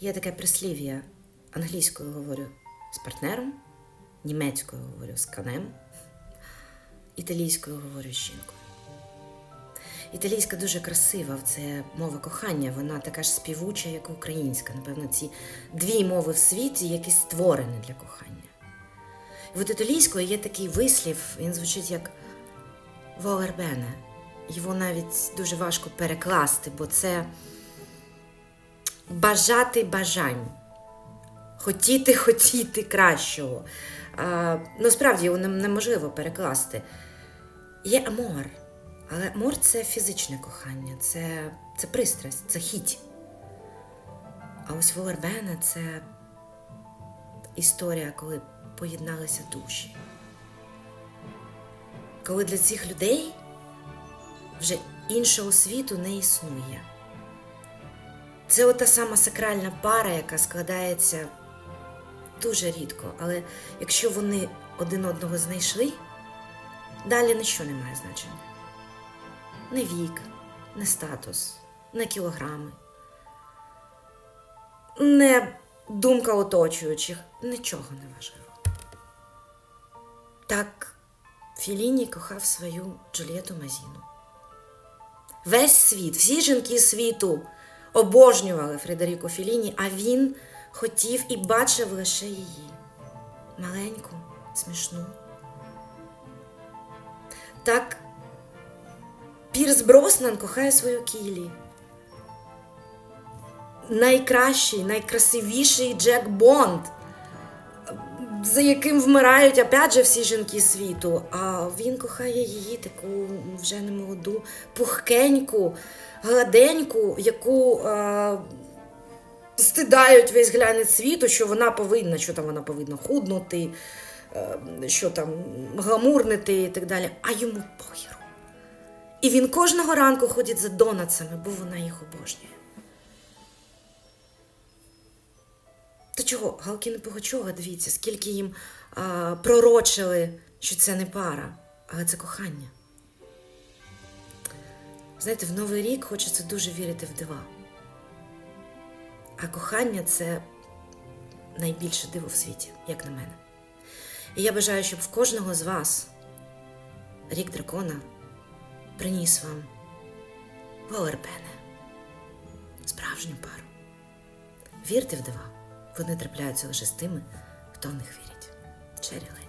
Є таке прислів'я. Англійською говорю з партнером, німецькою говорю з канем, італійською говорю з жінкою. Італійська дуже красива, це мова кохання, вона така ж співуча, як українська. Напевно, ці дві мови в світі, які створені для кохання. І от італійською є такий вислів, він звучить як волербене. Його навіть дуже важко перекласти, бо це бажати бажань. Хотіти, хотіти кращого. А, ну, справді його нем- неможливо перекласти. Є амор, але амор це фізичне кохання, це, це пристрасть, це хіть. А ось Волербена це історія, коли поєдналися душі. Коли для цих людей вже іншого світу не існує. Це ота сама сакральна пара, яка складається дуже рідко, але якщо вони один одного знайшли, далі нічого не має значення. Не вік, не статус, не кілограми, не думка оточуючих, нічого не важливо. Так Філіні кохав свою Джульєту Мазіну. Весь світ, всі жінки світу обожнювали Фредеріко Філіні, а він хотів і бачив лише її. Маленьку, смішну. Так Пірс Броснан кохає свою Кілі. Найкращий, найкрасивіший Джек Бонд, за яким вмирають опять же всі жінки світу. А він кохає її таку вже не молоду, пухкеньку, гладеньку, яку е, стидають весь глянець світу, що вона повинна, що там вона повинна худнути, е, що там гламурнити і так далі. А йому похеру. І він кожного ранку ходить за донацами, бо вона їх обожнює. То чого, Галкін Пугачова, дивіться, скільки їм а, пророчили, що це не пара, але це кохання. Знаєте, в Новий рік хочеться дуже вірити в дива. А кохання це найбільше диво в світі, як на мене. І я бажаю, щоб в кожного з вас рік дракона приніс вам Волербене, справжню пару. Вірте в дива, вони трапляються лише з тими, хто в них вірить. Черілей.